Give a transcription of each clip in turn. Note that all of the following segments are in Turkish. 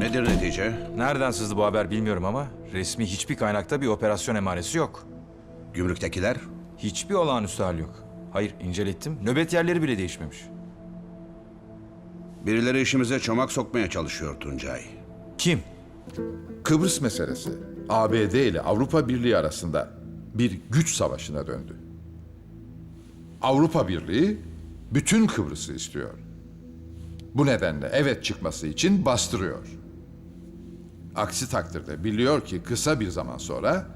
Nedir netice? Nereden sızdı bu haber bilmiyorum ama resmi hiçbir kaynakta bir operasyon emaresi yok. Gümrüktekiler? Hiçbir olağanüstü hal yok. Hayır incelettim. Nöbet yerleri bile değişmemiş. Birileri işimize çomak sokmaya çalışıyor Tuncay. Kim? Kıbrıs meselesi ABD ile Avrupa Birliği arasında bir güç savaşına döndü. Avrupa Birliği bütün Kıbrıs'ı istiyor. Bu nedenle evet çıkması için bastırıyor. Aksi takdirde biliyor ki kısa bir zaman sonra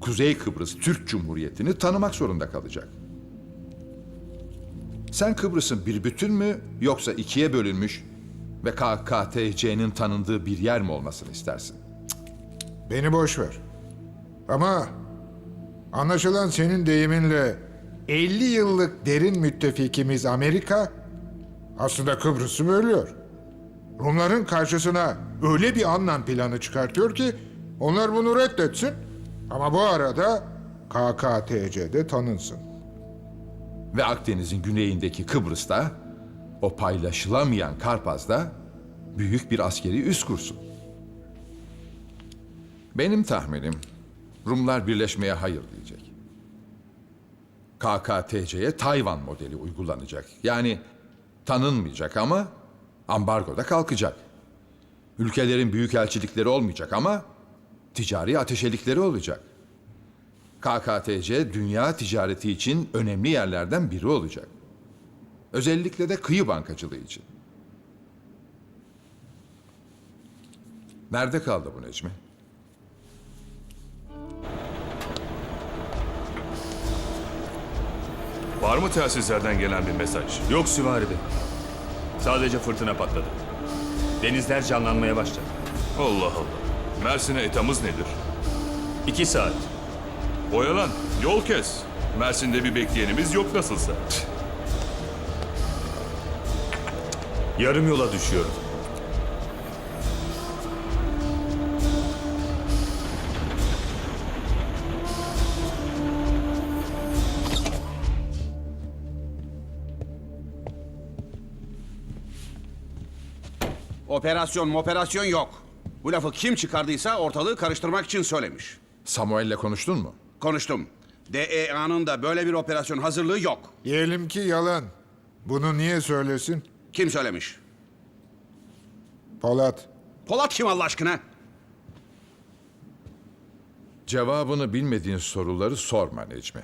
Kuzey Kıbrıs Türk Cumhuriyeti'ni tanımak zorunda kalacak. Sen Kıbrıs'ın bir bütün mü yoksa ikiye bölünmüş ve KKTC'nin tanındığı bir yer mi olmasını istersin? Beni boş ver. Ama anlaşılan senin deyiminle 50 yıllık derin müttefikimiz Amerika aslında Kıbrıs'ı bölüyor. Rumların karşısına öyle bir anlam planı çıkartıyor ki onlar bunu reddetsin ama bu arada KKTC'de tanınsın. Ve Akdeniz'in güneyindeki Kıbrıs'ta, o paylaşılamayan Karpaz'da büyük bir askeri üs kursun. Benim tahminim Rumlar birleşmeye hayır diyecek. KKTC'ye Tayvan modeli uygulanacak. Yani tanınmayacak ama ambargoda kalkacak. Ülkelerin büyükelçilikleri olmayacak ama ticari ateşelikleri olacak. KKTC dünya ticareti için önemli yerlerden biri olacak. Özellikle de kıyı bankacılığı için. Nerede kaldı bu Necmi? Var mı telsizlerden gelen bir mesaj? Yok Süvari Bey. Sadece fırtına patladı. Denizler canlanmaya başladı. Allah Allah. Mersin'e etamız nedir? İki saat. Oyalan, yol kes. Mersin'de bir bekleyenimiz yok nasılsa. Yarım yola düşüyorum. Operasyon operasyon yok. Bu lafı kim çıkardıysa ortalığı karıştırmak için söylemiş. Samuel'le konuştun mu? Konuştum. DEA'nın da böyle bir operasyon hazırlığı yok. Diyelim ki yalan. Bunu niye söylesin? Kim söylemiş? Polat. Polat kim Allah aşkına? Cevabını bilmediğin soruları sorma Necmi.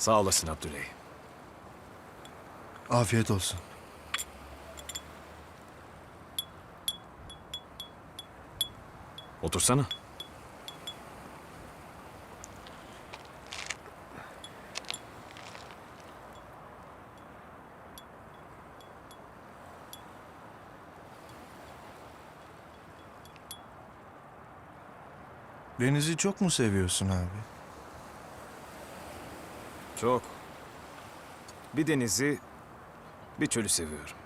Sağ olasın Abdüley. Afiyet olsun. Otursana. Denizi çok mu seviyorsun abi? Çok. Bir denizi, bir çölü seviyorum.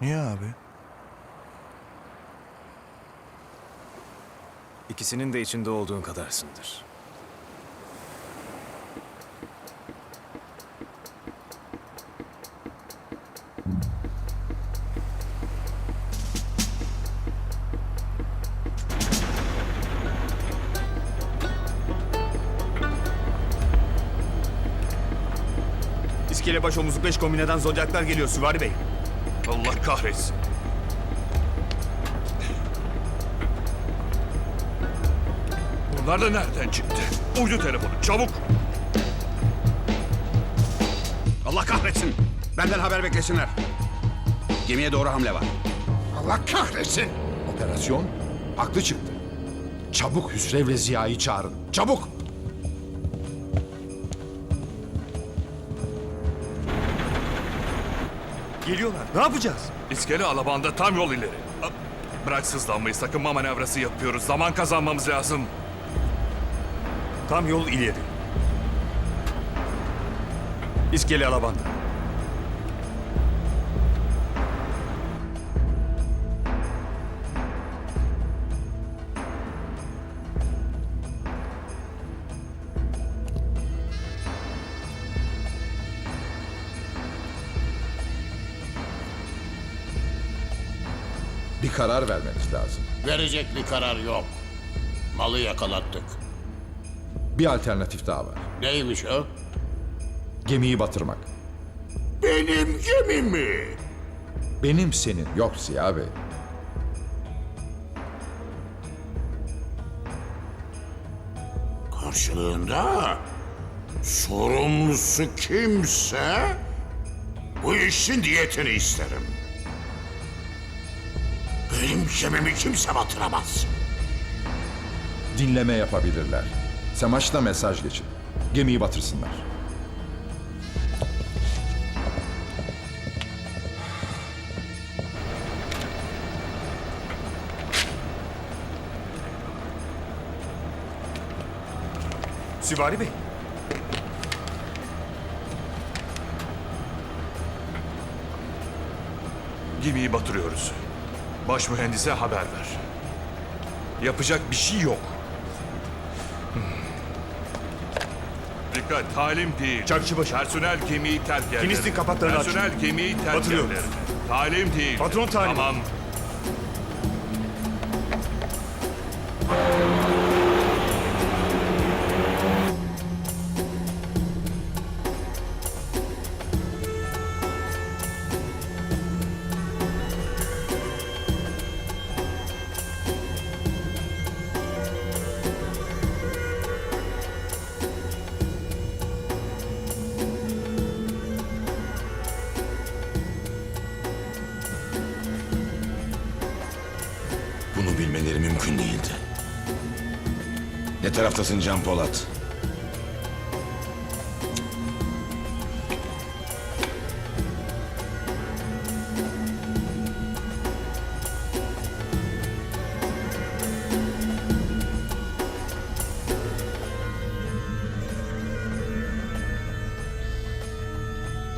Niye abi? İkisinin de içinde olduğun kadarsındır. İskelebaş omuzluk beş kombineden zodyaklar geliyor Süvari Bey. Allah kahretsin. Bunlar da nereden çıktı? Uydu telefonu çabuk. Allah kahretsin. Benden haber beklesinler. Gemiye doğru hamle var. Allah kahretsin. Operasyon haklı çıktı. Çabuk Hüsrev'le Ziya'yı çağırın. Çabuk! Geliyorlar. Ne yapacağız? İskele alabanda tam yol ileri. Bırak sızlanmayı sakınma manevrası yapıyoruz. Zaman kazanmamız lazım. Tam yol ileri. İskele alabanda. Bir karar vermeniz lazım. Verecek bir karar yok. Malı yakalattık. Bir alternatif daha var. Neymiş o? Gemiyi batırmak. Benim gemim mi? Benim senin yok Ziya Bey. Karşılığında sorumlusu kimse bu işin diyetini isterim. Benim gemimi kimse batıramaz. Dinleme yapabilirler. Semaç'la mesaj geçin. Gemiyi batırsınlar. Süvari Bey. Gemiyi batırıyoruz. Baş mühendise haber ver. Yapacak bir şey yok. Dikkat, talim değil. Çarkçıbaşı. Personel gemiyi terk eder. Filistin kapaklarını açın. Personel gemiyi terk Batırıyoruz. eder. Talim değil. Patron talimatı. Tamam. Taraftasın Can Polat?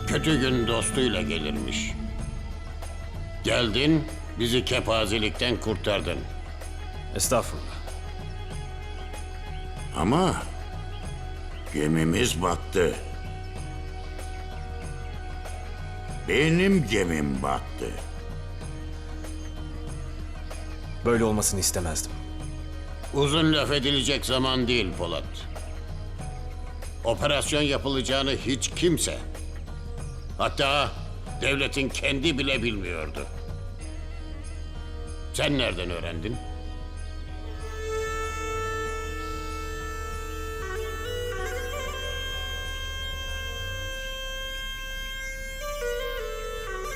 Kötü gün dostuyla gelirmiş. Geldin, bizi kepazelikten kurtardın. Estağfurullah. Ama gemimiz battı. Benim gemim battı. Böyle olmasını istemezdim. Uzun laf edilecek zaman değil Polat. Operasyon yapılacağını hiç kimse, hatta devletin kendi bile bilmiyordu. Sen nereden öğrendin?